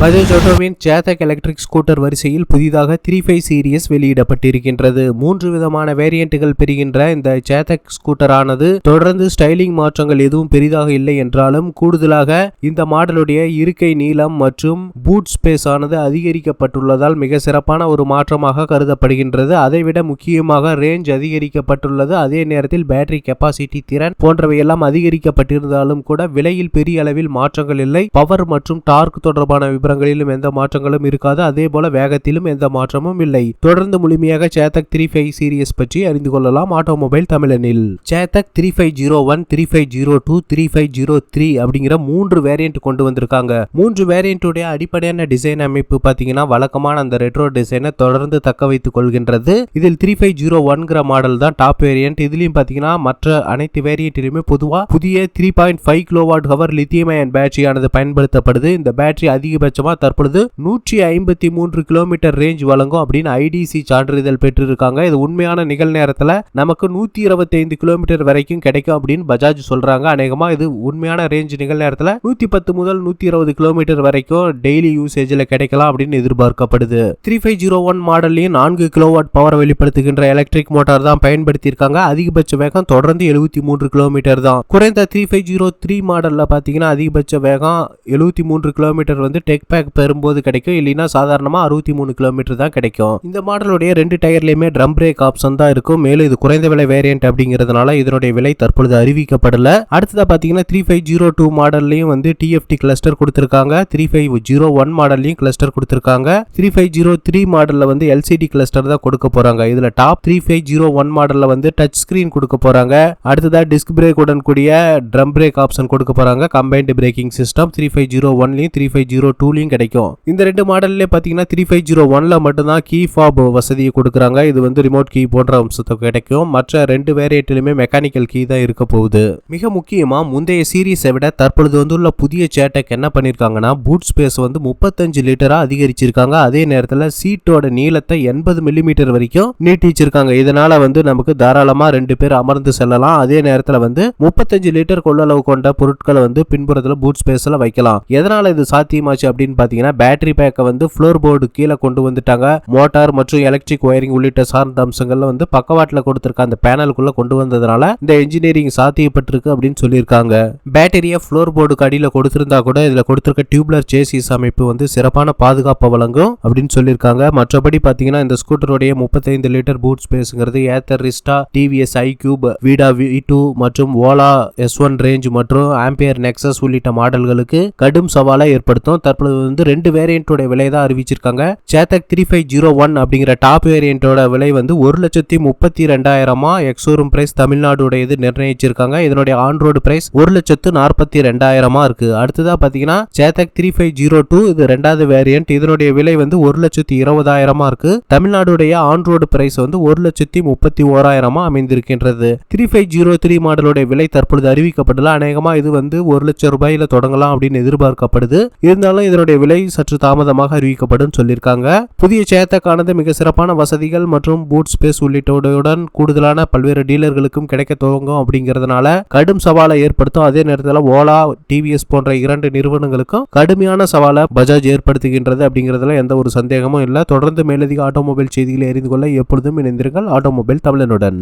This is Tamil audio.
பஜாஜ் ஆட்டோவின் சேதக் எலக்ட்ரிக் ஸ்கூட்டர் வரிசையில் புதிதாக த்ரீ ஃபைவ் சீரியஸ் வெளியிடப்பட்டிருக்கின்றது. மூன்று விதமான வேரியண்ட்டுகள் பெறுகின்ற இந்த சேதக் ஸ்கூட்டரானது தொடர்ந்து ஸ்டைலிங் மாற்றங்கள் எதுவும் பெரிதாக இல்லை என்றாலும் கூடுதலாக இந்த மாடலுடைய இருக்கை நீளம் மற்றும் பூட் ஸ்பேஸ் ஆனது அதிகரிக்கப்பட்டுள்ளதால் மிக சிறப்பான ஒரு மாற்றமாக கருதப்படுகின்றது. அதைவிட முக்கியமாக ரேஞ்ச் அதிகரிக்கப்பட்டுள்ளது. அதே நேரத்தில் பேட்டரி கெப்பாசிட்டி திறன் போன்றவையெல்லாம் அதிகரிக்கப்பட்டிருந்தாலும் கூட விலையில் பெரிய அளவில் மாற்றங்கள் இல்லை. பவர் மற்றும் டார்க் தொடர்பான விவரங்களிலும் எந்த மாற்றங்களும் இருக்காது. அதே போல வேகத்திலும் எந்த மாற்றமும் இல்லை. தொடர்ந்து முழுமையாக சேத்தக் த்ரீ ஃபைவ் சீரியஸ் பற்றி அறிந்து கொள்ளலாம். Automobile தமிழனில். Chetak three five zero one three five zero two three five zero three அப்படிங்கிற மூன்று வேரியன்ட் கொண்டு வந்திருக்காங்க. மூன்று வேரியண்ட்டுடைய அடிப்படையான டிசைன் அமைப்பு பார்த்தீங்கன்னா வழக்கமான அந்த ரெட்ரோ டிசைனை தொடர்ந்து தக்க வைத்துக் கொள்கின்றது. இதில் த்ரீ ஃபைவ் ஜீரோ ஒன்கிற மாடல் தான் டாப் வேரியன்ட் இதுலயும் பார்த்தீங்கன்னா மற்ற அனைத்து வேரியண்ட்டிலுமே பொதுவாக புதிய three point five kilowatt hour lithium ion பேட்டரியானது பயன்படுத்தப்படுது. இந்த பேட்டரி அதிகபட்ச அதிகபட்சமாக தற்பொழுது நூற்றி ஐம்பத்தி மூன்று கிலோமீட்டர் ரேஞ்ச் வழங்கும் அப்படின்னு ஐடிசி சான்றிதழ் பெற்றிருக்காங்க. இது உண்மையான நிகழ்நேரத்தில் நமக்கு நூற்றி இருபத்தைந்து கிலோமீட்டர் வரைக்கும் கிடைக்கும் அப்படின்னு பஜாஜ் சொல்றாங்க. அநேகமா இது உண்மையான ரேஞ்ச் நிகழ்நேரத்தில் நூற்றி பத்து முதல் நூற்றி இருபது கிலோமீட்டர் வரைக்கும் டெய்லி யூசேஜில் கிடைக்கலாம் அப்படின்னு எதிர்பார்க்கப்படுது. த்ரீ ஃபைவ் ஜீரோ ஒன் மாடல்லையும் நான்கு கிலோவாட் பவர் வெளிப்படுத்துகின்ற எலக்ட்ரிக் மோட்டார் தான் பயன்படுத்தியிருக்காங்க. அதிகபட்ச வேகம் தொடர்ந்து எழுபத்தி மூன்று கிலோமீட்டர் தான். குறைந்த த்ரீ ஃபைவ் ஜீரோ த்ரீ மாடலில் பார்த்தீங்கன்னா அதிகபட்ச வேகம் எழுபத்தி மூன்று கிலோமீட்டர் வந்து டெக் பேக் பெறும்போது கிடைக்கும். இல்லைன்னா சாதாரணமாக அறுபத்தி மூணு கிலோமீட்டர் தான் கிடைக்கும். இந்த மாடலுடைய ரெண்டு டயர்லையுமே ட்ரம் பிரேக் ஆப்ஷன் தான் இருக்கும். மேலும் இது குறைந்த விலை வேரியன்ட் அப்படிங்கிறதுனால இதனுடைய விலை தற்பொழுது அறிவிக்கப்படல. அடுத்ததாக பார்த்தீங்கன்னா த்ரீ ஃபைவ் ஜீரோ டூ மாடல்லையும் வந்து டிஎஃப்டி கிளஸ்டர் கொடுத்துருக்காங்க. த்ரீ ஃபைவ் ஜீரோ ஒன் மாடல்லையும் கிளஸ்டர் கொடுத்துருக்காங்க. த்ரீ ஃபைவ் ஜீரோ த்ரீ மாடலில் வந்து எல்சிடி கிளஸ்டர் தான் கொடுக்க போகிறாங்க இதில் top three five zero one மாடலில் வந்து டச் ஸ்க்ரீன் கொடுக்க போகிறாங்க அடுத்ததாக டிஸ்க் பிரேக் உடன் கூடிய ட்ரம் பிரேக் ஆப்ஷன் கொடுக்க போகிறாங்க combined braking system three five zero ஒன்லையும் three five zero டூலையும் கிடைக்கும். இந்த ரெண்டு மாடல்லே பார்த்தீங்கன்னா த்ரீ ஃபைவ் ஜீரோ ஒன்ல மட்டும்தான் கீ ஃபாப் வசதியை கொடுக்குறாங்க. இது வந்து ரிமோட் கீ போன்ற அம்சத்தை கிடைக்கும். மற்ற ரெண்டு வேரியட்டிலுமே மெக்கானிக்கல் கீ தான் இருக்க போகுது. மிக முக்கியமா முந்தைய சீரீஸை விட தற்பொழுது வந்துள்ள புதிய சேட்டக் என்ன பண்ணியிருக்காங்கன்னா பூட் ஸ்பேஸ் வந்து முப்பத்தஞ்சு லிட்டரா அதிகரிச்சிருக்காங்க. அதே நேரத்தில் சீட்டோட நீளத்தை எண்பது மில்லிமீட்டர் வரைக்கும் நீட்டிச்சிருக்காங்க. இதனால வந்து நமக்கு தாராளமா ரெண்டு பேர் அமர்ந்து செல்லலாம். அதே நேரத்தில் வந்து முப்பத்தஞ்சு லிட்டர் கொள்ளளவு கொண்ட பொருட்களை வந்து பின்புறத்தில் பூட் ஸ்பேஸ்ல வைக்கலாம். எதனால இது சாத்தியமாச்சு அப்படின்னு பார்த்தீங்கன்னா பேட்டரி பேக்கை வந்து ஃப்ளோர் போர்டு கீழே கொண்டு வந்துட்டாங்க. மோட்டார் மற்றும் எலக்ட்ரிக் ஒயரிங் உள்ளிட்ட சார்ந்த அம்சங்கள்ல வந்து பக்கவாட்டில் கொடுத்துருக்க அந்த பேனலுக்குள்ள கொண்டு வந்ததுனால இந்த இன்ஜினியரிங் சாத்தியப்பட்டிருக்கு அப்படின்னு சொல்லியிருக்காங்க. பேட்டரியை ஃப்ளோர் போர்டுக்கு அடியில் கொடுத்திருந்தா கூட இதில் கொடுத்துருக்க டியூப்லர் சேசிஸ் அமைப்பு வந்து சிறப்பான பாதுகாப்பை வழங்கும் அப்படின்னு சொல்லியிருக்காங்க. மற்றபடி பார்த்தீங்கன்னா இந்த ஸ்கூட்டருடைய முப்பத்தைந்து litre boot ஸ்பேஸ்ங்கிறது Ather Rizta TVS i Qube Vida V two மற்றும் ஓலா எஸ் ஒன் ரேஞ்ச் மற்றும் ஆம்பியர் நெக்ஸஸ் உள்ளிட்ட மாடல்களுக்கு கடும் சவாலை ஏற்படுத்தும். தற்பொழுது வந்து ரெண்டு வேரியண்ட்டோட விலை தான் அறிவிச்சிருக்காங்க. Chetak three five zero one அப்படிங்கிற டாப் வேரியண்ட்டோட விலை வந்து ஒரு லட்சத்தி முப்பத்தி ரெண்டாயிரமா எக்ஸோரூம் பிரைஸ் தமிழ்நாடுடையது நிர்ணயிச்சிருக்காங்க. இதனுடைய ஆன்ரோடு பிரைஸ் ஒரு லட்சத்து நாற்பத்தி ரெண்டாயிரமா இருக்கு. அடுத்ததா பாத்தீங்கன்னா Chetak three five zero two இது ரெண்டாவது வேரியன்ட் இதனுடைய விலை வந்து ஒரு லட்சத்தி இருபதாயிரமா இருக்கு. தமிழ்நாடுடைய ஆன்ரோடு பிரைஸ் வந்து ஒரு லட்சத்தி முப்பத்தி ஓராயிரமா அமைந்திருக்கின்றது. த்ரீ ஃபைவ் ஜீரோ த்ரீ மாடலுடைய விலை தற்பொழுது அறிவிக்கப்படல. அநேகமா இது வந்து ஒரு லட்சம் ரூபாயில தொடங்கலாம் அப்படின்னு எதிர்பார்க்கப்படுது. இருந்தாலும் இதனுடைய விலை சற்று தாமதமாக அறிவிக்கப்படும் சொல்லியிருக்காங்க. புதிய சேத்தக்கானது மிக சிறப்பான வசதிகள் மற்றும் பூட் ஸ்பேஸ் உள்ளிட்டவுடன் கூடுதலான பல்வேறு டீலர்களுக்கும் கிடைக்க துவங்கும் அப்படிங்கிறதுனால கடும் சவாலை ஏற்படுத்தும். அதே நேரத்தில் ஓலா டிவிஎஸ் போன்ற இரண்டு நிறுவனங்களுக்கும் கடுமையான சவாலை பஜாஜ் ஏற்படுத்துகின்றது அப்படிங்கிறதுல எந்த ஒரு சந்தேகமும் இல்லை. தொடர்ந்து மேலதிக ஆட்டோமொபைல் செய்திகளை அறிந்து கொள்ள எப்பொழுதும் இணைந்திருங்கள். ஆட்டோமொபைல் தமிழனுடன்.